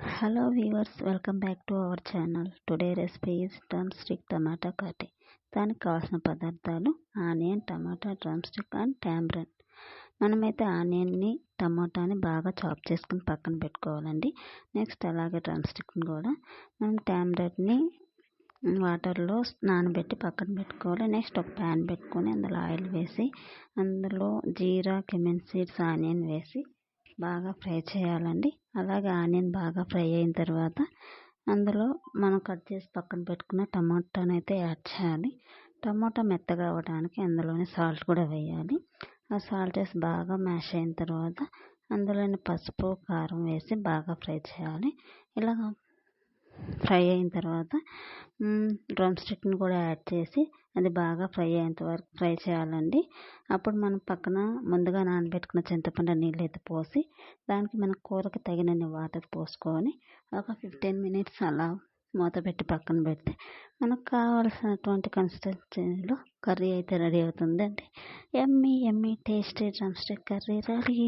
Hello viewers welcome back to our channel today recipe is drumstick tomato curry దానికి కావాల్సిన పదార్థాలు onion tomato drumstick and tamarind మనమైతే ఆనియన్ని టమాటాని బాగా చాప్ చేసుకుని పక్కన పెట్టుకోవాలండి. నెక్స్ట్ అలాగే డ్రమ్ స్టిక్ని కూడా మనం ట్యామ్రన్ని వాటర్లో నానబెట్టి పక్కన పెట్టుకోవాలి. నెక్స్ట్ ఒక ప్యాన్ పెట్టుకొని అందులో ఆయిల్ వేసి అందులో జీరా కిమెన్ సీడ్స్ ఆనియన్ వేసి బాగా ఫ్రై చేయాలండి. అలాగే ఆనియన్ బాగా ఫ్రై అయిన తర్వాత అందులో మనం కట్ చేసి పక్కన పెట్టుకున్న టమాటాని అయితే యాడ్ చేయాలి. టమాటా మెత్తగా అవ్వడానికి అందులోనే సాల్ట్ కూడా వేయాలి. ఆ సాల్ట్ వేసి బాగా మ్యాష్ అయిన తర్వాత అందులోని పసుపు కారం వేసి బాగా ఫ్రై చేయాలి. ఇలా ఫ్రై అయిన తర్వాత డ్రమ్ స్టిక్ని కూడా యాడ్ చేసి అది బాగా ఫ్రై అయ్యేంత వరకు ఫ్రై చేయాలండి. అప్పుడు మనం పక్కన ముందుగా నానబెట్టుకున్న చింతపండు నీళ్ళు అయితే పోసి దానికి మన కూరకి తగినన్ని వాటర్ పోసుకొని ఒక ఫిఫ్టీన్ మినిట్స్ అలా మూత పెట్టి పక్కన పెడితే మనకు కావాల్సినటువంటి కన్సిస్టెన్సీలో కర్రీ అయితే రెడీ అవుతుందండి. Yummy yummy tasty drumstick curry ready.